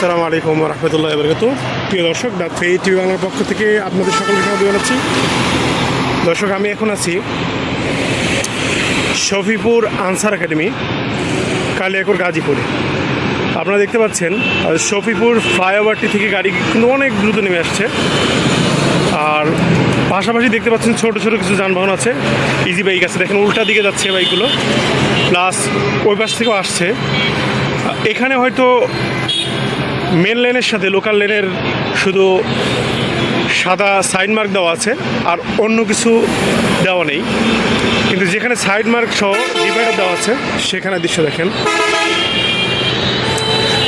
আসসালামু আলাইকুম রহমতুল্লাহ বরকত। প্রিয় দর্শক দা ফেই টিভি বাংলার পক্ষ থেকে আপনাদের সকলকে স্বাগত জানাচ্ছি। দর্শক, আমি এখন আছি শফিপুর আনসার একাডেমি কালিয়াকুর গাজীপুরে। আপনারা দেখতে পাচ্ছেন শফিপুর ফ্লাইওভারটি থেকে গাড়ি কিন্তু অনেক দ্রুত নেমে আসছে। আর পাশাপাশি দেখতে পাচ্ছেন ছোট ছোট কিছু যানবাহন আছে। ইজি বাইক আছে, দেখেন উল্টা দিকে যাচ্ছে বাইকগুলো। প্লাস ওই পাশ থেকেও আসছে। এখানে হয়তো মেন লেনের সাথে লোকাল লেনের শুধু সাদা সাইড মার্ক দেওয়া আছে, আর অন্য কিছু দেওয়া নেই। কিন্তু যেখানে সাইড মার্ক সহ ডিভাইডার দেওয়া আছে, সেখানে দৃশ্য দেখেন।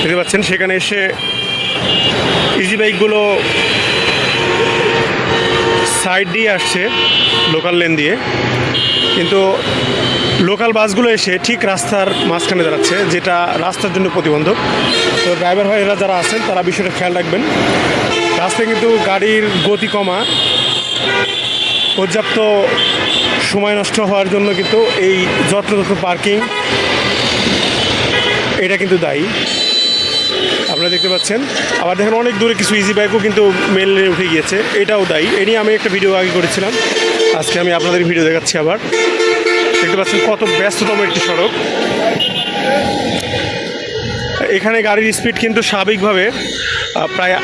দেখতে পাচ্ছেন, সেখানে এসে ইজি বাইকগুলো সাইড দিয়ে আসছে লোকাল লেন দিয়ে। কিন্তু লোকাল বাসগুলো এসে ঠিক রাস্তার মাঝখানে দাঁড়াচ্ছে, যেটা রাস্তার জন্য প্রতিবন্ধক। তো ড্রাইভার ভাইয়েরা যারা আছেন, তারা বিষয়টা খেয়াল রাখবেন। রাস্তায় কিন্তু গাড়ির গতি কমা, পর্যাপ্ত সময় নষ্ট হওয়ার জন্য কিন্তু এই যত্রতত্র পার্কিং এটা কিন্তু দায়ী। দেখতে পাচ্ছেন। আবার দেখেন অনেক দূরে কিছু ইজি বাইকও কিন্তু মেল উঠে গিয়েছে। এটাও দায়ী। এ নিয়ে আমি একটা ভিডিও আগে করেছিলাম। আজকে আমি আপনাদের ভিডিও দেখাচ্ছি আবার। দেখতে পাচ্ছেন কত ব্যস্ততম একটি সড়ক। এখানে গাড়ির স্পিড কিন্তু স্বাভাবিকভাবে প্রায়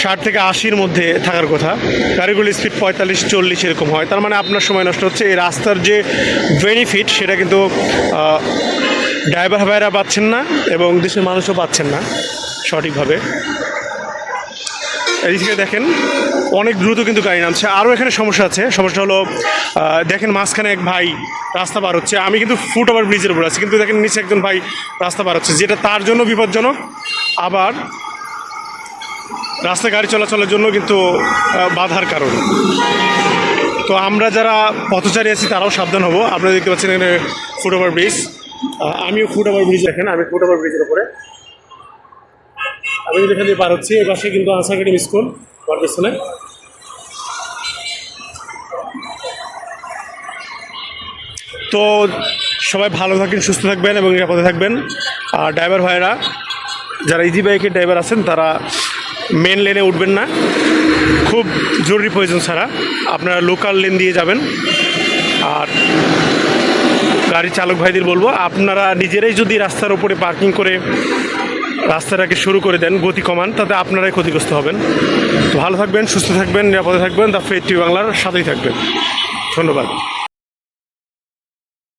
ষাট থেকে আশির মধ্যে থাকার কথা। গাড়িগুলোর স্পিড পঁয়তাল্লিশ, চল্লিশ এরকম হয়। তার মানে আপনার সময় নষ্ট হচ্ছে। এই রাস্তার যে বেনিফিট সেটা কিন্তু ড্রাইভার ভাইরা পাচ্ছেন না। এবং দেশের মানুষও পাচ্ছেন না সঠিকভাবে। এদিক দেখেন, অনেক দ্রুত কিন্তু গাড়ি নামছে। আরও এখানে সমস্যা আছে। সমস্যা হলো দেখেন মাঝখানে এক ভাই রাস্তা পার হচ্ছে। আমি কিন্তু ফুট ওভার ব্রিজের উপর আছি, কিন্তু দেখেন নিচে একজন ভাই রাস্তা পার হচ্ছে, যেটা তার জন্য বিপজ্জনক। আবার রাস্তায় গাড়ি চলাচলের জন্য কিন্তু বাধার কারণ। তো আমরা যারা পথচারী আছি, তারাও সাবধান হব। আপনারা দেখতে পাচ্ছেন এখানে ফুট ওভার ব্রিজ আমিও ফুট ওভার ব্রিজ দেখেন, আমি ফুট ওভার ব্রিজের উপরে। আমি যেখান দিয়ে পার হচ্ছি, এই পাশে কিন্তু আনসার একাডেমি স্কুল আমার তো সবাই ভালো থাকেন, সুস্থ থাকবেন এবং নিরাপদে থাকবেন। আর ড্রাইভার ভাইরা যারা ইজি বাইকের ড্রাইভার আছেন, তারা মেন লেনে উঠবেন না। খুব জরুরি প্রয়োজন ছাড়া। আপনারা লোকাল লেন দিয়ে যাবেন। আর গাড়ি চালক ভাইদের বলব, আপনারা নিজেরাই যদি রাস্তার উপরে পার্কিং করে রাস্তাটাকে শুরু করে দেন, গতি কমান, তাতে আপনারাই ক্ষতিগ্রস্ত হবেন। তো ভালো থাকবেন, সুস্থ থাকবেন, নিরাপদে থাকবেন দ্য ফেট বাংলার সাথেই থাকবেন। ধন্যবাদ।